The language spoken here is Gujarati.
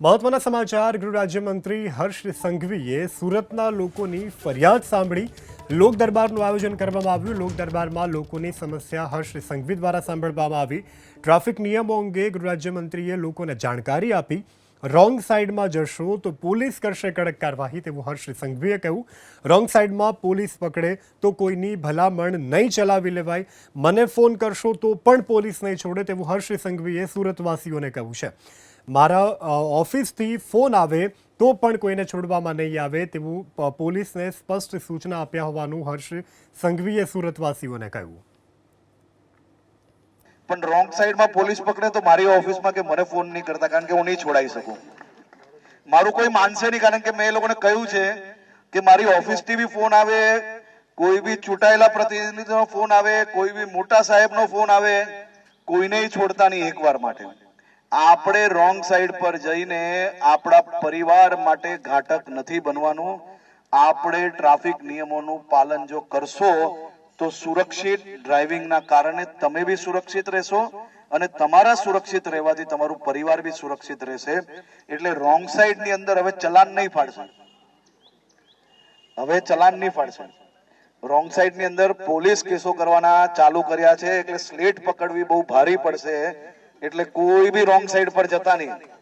મહત્વના સમાચાર, ગૃહ રાજ્યમંત્રી હર્ષ સંઘવીએ સુરતના લોકોની ફરિયાદ સાંભળી. લોક દરબારનું આયોજન કરવામાં આવ્યું. લોક દરબારમાં લોકોની સમસ્યા હર્ષ સંઘવી દ્વારા સાંભળવામાં આવી. ટ્રાફિક નિયમો અંગે ગૃહ રાજ્યમંત્રીએ લોકોને જાણકારી આપી. રોંગ સાઈડમાં જશો તો પોલીસ કરશે કડક કાર્યવાહી તેવું હર્ષ સંઘવીએ કહ્યું. રોંગ સાઈડમાં પોલીસ પકડે તો કોઈની ભલામણ નહીં ચલાવી લેવાય. મને ફોન કરશો તો પણ પોલીસ નહીં છોડે તેવું હર્ષ સંઘવીએ સુરતવાસીઓને કહ્યું છે. મારા ઓફિસથી ફોન આવે તો પણ કોઈને છોડવામાં નહીં આવે તેવું પોલીસને સ્પષ્ટ સૂચના આપ્યા હોવાનું હર્ષ સંઘવીએ સુરતવાસીઓને કહ્યું. પણ રોંગ સાઈડમાં પોલીસ પકડે તો મારી ઓફિસમાં કે મને ફોન નહીં કરતા કારણ કે હું નહીં છોડાઈ શકું. મારું કોઈ માનશે નહીં કારણ કે મેં એ લોકોને કહ્યું છે કે મારી ઓફિસથી બી ફોન આવે, કોઈ બી ચૂંટાયેલા પ્રતિનિધિનો ફોન આવે, કોઈ બી મોટા સાહેબનો ફોન આવે, કોઈને છોડતા નહીં એકવાર માટે. આપણે રોંગ સાઈડ પર જઈને આપણા પરિવાર માટે ઘાટક નથી બનવાનું. આપણે ટ્રાફિક નિયમોનું પાલન જો કરશો, તો સુરક્ષિત ડ્રાઇવિંગના કારણે તમે બી સુરક્ષિત રહેશો અને તમારા સુરક્ષિત રહેવાથી તમારું પરિવાર બી સુરક્ષિત રહેશે. એટલે રોંગ સાઈડની અંદર હવે ચલાન નહીં ફાડશે. હવે ચલાન નહીં ફાડશે. રોંગ સાઈડની અંદર પોલીસ કેસો કરવાના ચાલુ કર્યા છે, એટલે સ્લેટ પકડવી બહુ ભારી પડશે. એટલે કોઈ બી રોંગ સાઈડ પર જતા નહીં.